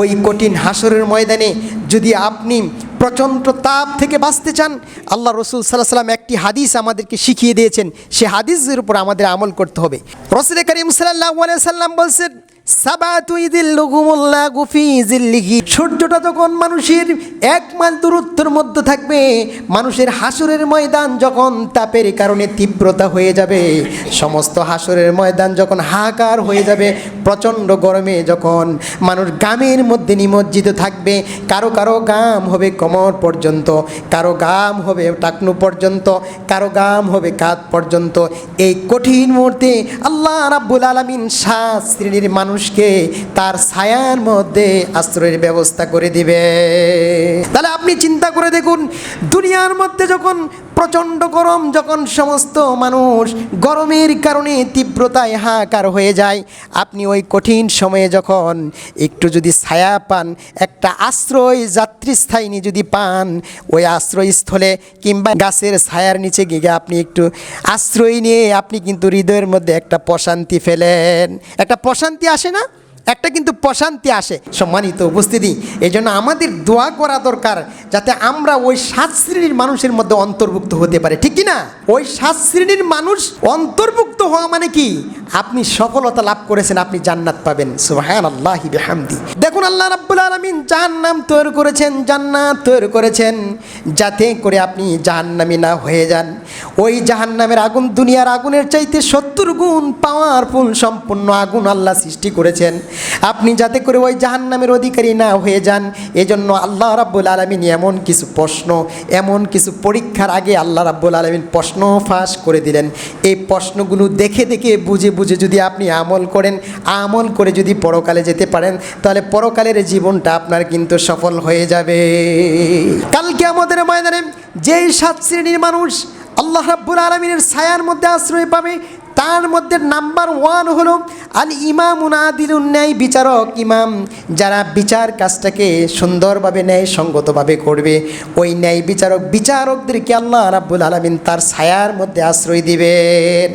ওই কঠিন হাসরের ময়দানে যদি আপনি প্রচণ্ড তাপ থেকে বাঁচতে চান, আল্লাহ রসুল সাল্লাহ সাল্লাম একটি হাদিস আমাদেরকে শিখিয়ে দিয়েছেন। সে হাদিসের উপর আমাদের আমল করতে হবে। রসুল করিম সাল্লাহ সাল্লাম বলছেন সূর্যটা যখন মানুষের এক মাইল দূরত্বের মধ্যে থাকবে, মানুষের হাসরের ময়দান যখন তাপের কারণে তীব্রতা হয়ে যাবে, সমস্ত হাসরের ময়দান যখন হাহাকার হয়ে যাবে, প্রচণ্ড গরমে যখন মানুষ গামের মধ্যে নিমজ্জিত থাকবে, কারও কারও গাম হবে কোমর পর্যন্ত, কারও গাম হবে টাকনু পর্যন্ত, কারও গাম হবে কাত পর্যন্ত। এই কঠিন মুহূর্তে আল্লাহ রাব্বুল আলমিন সাত শ্রেণির মানুষকে তার ছায়ার মধ্যে আশ্রয়ের ব্যবস্থা করে দিবে। তাহলে আপনি চিন্তা করে দেখুন, দুনিয়ার মধ্যে যখন প্রচণ্ড গরম যখন সমস্ত মানুষ গরমের কারণে তীব্রতায় হাহাকার হয়ে যায়, আপনি ওই কঠিন সময়ে যখন একটু যদি ছায়া পান, একটা আশ্রয় যাত্রীস্থায়ী যদি পান, ওই আশ্রয়স্থলে কিংবা গাছের ছায়ার নিচে গিয়ে আপনি একটু আশ্রয় নিয়ে আপনি কিন্তু হৃদয়ের মধ্যে একটা প্রশান্তি ফেলেন। একটা প্রশান্তি আসে না? একটা কিন্তু প্রশান্তি আসে সম্মানিত উপস্থিতি। এই জন্য আমাদের দোয়া করা দরকার যাতে আমরা ওই সাত শ্রেণির মানুষের মধ্যে অন্তর্ভুক্ত হতে পারে। ঠিক না ওই সাত শ্রেণির মানুষ অন্তর্ভুক্ত হওয়া মানে কি? আপনি সফলতা লাভ করেছেন, আপনি জান্নাত পাবেন। সুবহান আল্লাহ হামদি দেখুন, আল্লাহ রাব্বুল আলমিন জাহান্নাম তৈরি করেছেন, জান্নাত তৈরি করেছেন, যাতে করে আপনি জাহান্নামি না হয়ে যান। ওই জাহান্নামের আগুন দুনিয়ার আগুনের চাইতে সত্তর গুণ পাওয়ারফুল সম্পূর্ণ আগুন আল্লাহ সৃষ্টি করেছেন। আপনি যাতে করে ওই জাহান্নামের অধিকারী না হয়ে যান, এজন্য আল্লাহ রাব্বুল আলমিন এমন কিছু প্রশ্ন, এমন কিছু পরীক্ষার আগে আল্লাহ রাব্বুল আলমিন প্রশ্ন ফাঁস করে দিলেন। এই প্রশ্নগুলো দেখে দেখে, বুঝে বুঝে যদি আপনি আমল করেন, আমল করে যদি পরকালে যেতে পারেন, তাহলে পরকালের জীবনটা আপনার কিন্তু সফল হয়ে যাবে। কালকে আমাদের ময়দানে যেই সাত শ্রেণির মানুষ আল্লাহ রাব্বুল আলমিনের ছায়ার মধ্যে আশ্রয় পাবে তার মধ্যে নাম্বার ওয়ান হলো আল ইমাম উনাদিলুন ন্যায় বিচারক ইমাম, যারা বিচার কাজটাকে সুন্দরভাবে ন্যায় সঙ্গতভাবে করবে। ওই ন্যায় বিচারক বিচারকদেরকে আল্লাহ রাব্বুল আলমিন তার ছায়ার মধ্যে আশ্রয় দিবেন।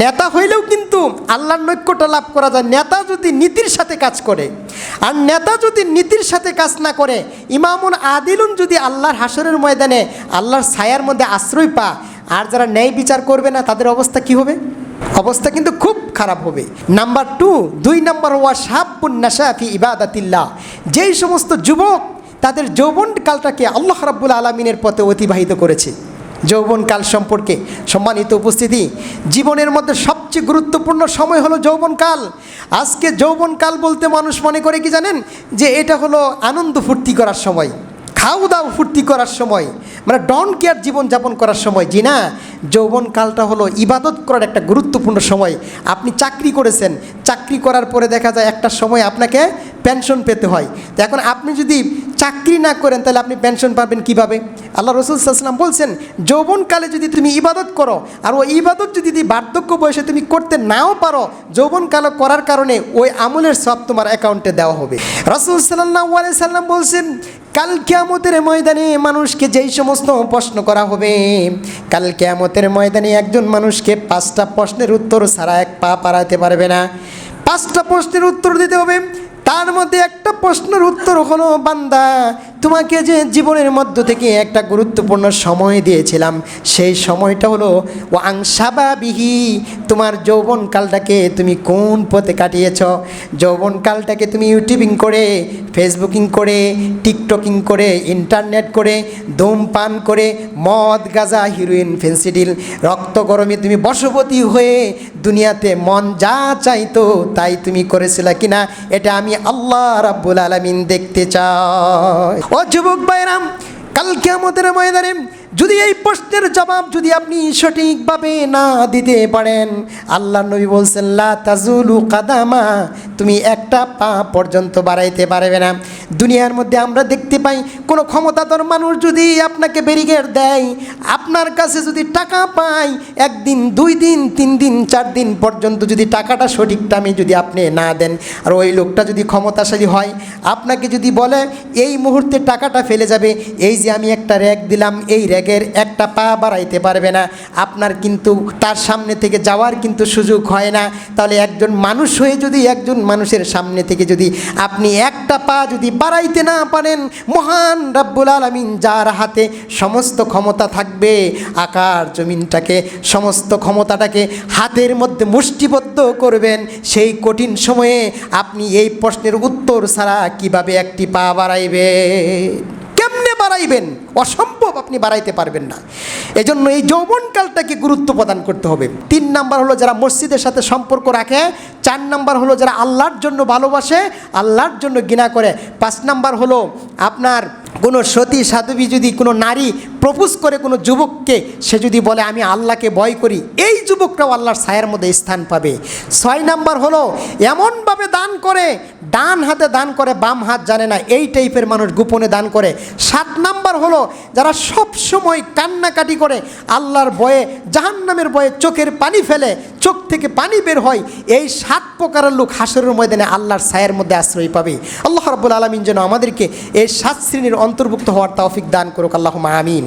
নেতা হইলেও কিন্তু আল্লাহর নৈক্যটা লাভ করা যায়। নেতা যদি নীতির সাথে কাজ করে, আর নেতা যদি নীতির সাথে কাজ না করে, ইমামুন আদিলুন যদি আল্লাহর হাসরের ময়দানে আল্লাহর ছায়ার মধ্যে আশ্রয় পা আর যারা ন্যায় বিচার করবে না, তাদের অবস্থা কি হবে? অবস্থা কিন্তু খুব খারাপ হবে। নাম্বার টু দুই নাম্বার ওয়া সাহাবুন্নাশাফি ইবাদাতিল্লাহ। যেই সমস্ত যুবক তাদের যৌবনকালটাকে আল্লাহ রাব্বুল আলমিনের পথে অতিবাহিত করেছে। যৌবনকাল সম্পর্কে সম্মানিত উপস্থিতি, জীবনের মধ্যে সবচেয়ে গুরুত্বপূর্ণ সময় হলো যৌবনকাল। আজকে যৌবনকাল বলতে মানুষ মনে করে কি জানেন? যে এটা হলো আনন্দ ফুর্তি করার সময়। খাও দাও ফুর্তি করার সময় মানে ডন কেয়ার জীবনযাপন করার সময়, জি না? যৌবনকালটা হলো ইবাদত করার একটা গুরুত্বপূর্ণ সময়। আপনি চাকরি করেছেন, চাকরি করার পরে দেখা যায় একটা সময় আপনাকে পেনশন পেতে হয়। তো এখন আপনি যদি চাকরি না করেন, তাহলে আপনি পেনশন পাবেন কীভাবে? আল্লাহ রসুল সাল্লাম বলছেন, যৌবনকালে যদি তুমি ইবাদত করো, আর ওই ইবাদত যদি বার্ধক্য বয়সে তুমি করতে নাও পারো, যৌবনকাল করার কারণে ওই আমলের সব তোমার অ্যাকাউন্টে দেওয়া হবে। রসুল সাল্লাহ সাল্লাম বলছেন কাল কেয়ামতের ময়দানে মানুষকে যেই সমস্ত প্রশ্ন করা হবে, কাল কেয়ামতের ময়দানে একজন মানুষকে পাঁচটা প্রশ্নের উত্তর ছাড়া এক পা পারাতে পারবে না। পাঁচটা প্রশ্নের উত্তর দিতে হবে, তার মধ্যে একটা প্রশ্নের উত্তর হলো বান্দা। তোমাকে যে জীবনের মধ্য থেকে একটা গুরুত্বপূর্ণ সময় দিয়েছিলাম, সেই সময়টা হলো ও আংসাবাবিহি তোমার যৌবনকালটাকে তুমি কোন পথে কাটিয়েছ? যৌবনকালটাকে তুমি ইউটিউবিং করে, ফেসবুকিং করে, টিকটকিং করে, ইন্টারনেট করে, ধূমপান করে, মদ, গাজা, হিরোইন, ফেন্সিডিল, রক্ত গরমে তুমি বশবতী হয়ে দুনিয়াতে মন যা চাইতো তাই তুমি করেছিলে কিনা, এটা আমি আল্লাহ রাব্বুল আলামিন দেখতে চাই। ও যুবক বাইরাম কালকে আমাদের ময়দানে যদি এই প্রশ্নের জবাব যদি আপনি সঠিকভাবে না দিতে পারেন আল্লাহ নবী বলছেন, লা তাজুলু কাদামা তুমি একটা পা পর্যন্ত বাড়াইতে পারবে না। দুনিয়ার মধ্যে আমরা দেখতে পাই, কোনো ক্ষমতাধর মানুষ যদি আপনাকে ব্যারিকেড দেয়, আপনার কাছে যদি টাকা পায়, একদিন, দুই দিন, তিন দিন, চার দিন পর্যন্ত যদি টাকাটা সঠিক টাইমে যদি আপনি না দেন, আর ওই লোকটা যদি ক্ষমতাশালী হয়, আপনাকে যদি বলে, এই মুহূর্তে টাকাটা ফেলে যাবে, এই যে আমি একটা র্যাক দিলাম, এই র্যাক ব্যাগের একটা পা বাড়াইতে পারবে না। আপনার কিন্তু তার সামনে থেকে যাওয়ার কিন্তু সুযোগ হয় না। তাহলে একজন মানুষ হয়ে যদি একজন মানুষের সামনে থেকে যদি আপনি একটা পা যদি বাড়াইতে না পারেন, মহান রাব্বুল আলমিন যার হাতে সমস্ত ক্ষমতা থাকবে, আকার জমিনটাকে, সমস্ত ক্ষমতাটাকে হাতের মধ্যে মুষ্টিবদ্ধ করবেন, সেই কঠিন সময়ে আপনি এই প্রশ্নের উত্তর ছাড়া কীভাবে একটি পা বাড়াইবে? বাড়াইবেন, অসম্ভব আপনি বাড়াইতে পারবেন না। এজন্য এই যৌবনকালটাকে গুরুত্ব প্রদান করতে হবে। তিন নাম্বার হলো যারা মসজিদের সাথে সম্পর্ক রাখে, চার নাম্বার হলো যারা আল্লাহর জন্য ভালোবাসে, আল্লাহর জন্য ঘৃণা করে। পাঁচ নাম্বার হলো আপনার কোনো সতী সাধবী যদি কোনো নারী প্রপোজ করে কোনো যুবককে, সে যদি বলে, আমি আল্লাহকে ভয় করি, এই যুবকরাও আল্লাহর ছায়ার মধ্যে স্থান পাবে। ছয় নাম্বার হলো, এমনভাবে দান করে, ডান হাতে দান করে, বাম হাত জানে না, এই টাইপের মানুষ গোপনে দান করে। সাত নাম্বার হলো, যারা সব সময় কান্নাকাটি করে, আল্লাহর ভয়ে, জাহান্নামের ভয়ে চোখের পানি ফেলে চোখ থেকে পানি বের হয়, এই সাত প্রকারের লোক হাসরের ময়দানে আল্লাহর সায়ের মধ্যে আশ্রয় পাবে। আল্লাহ রাব্বুল আলমিন যেন আমাদেরকে এই সাত শ্রেণির অন্তর্ভুক্ত হওয়ার তৌফিক দান করুক। আল্লাহ আমিন।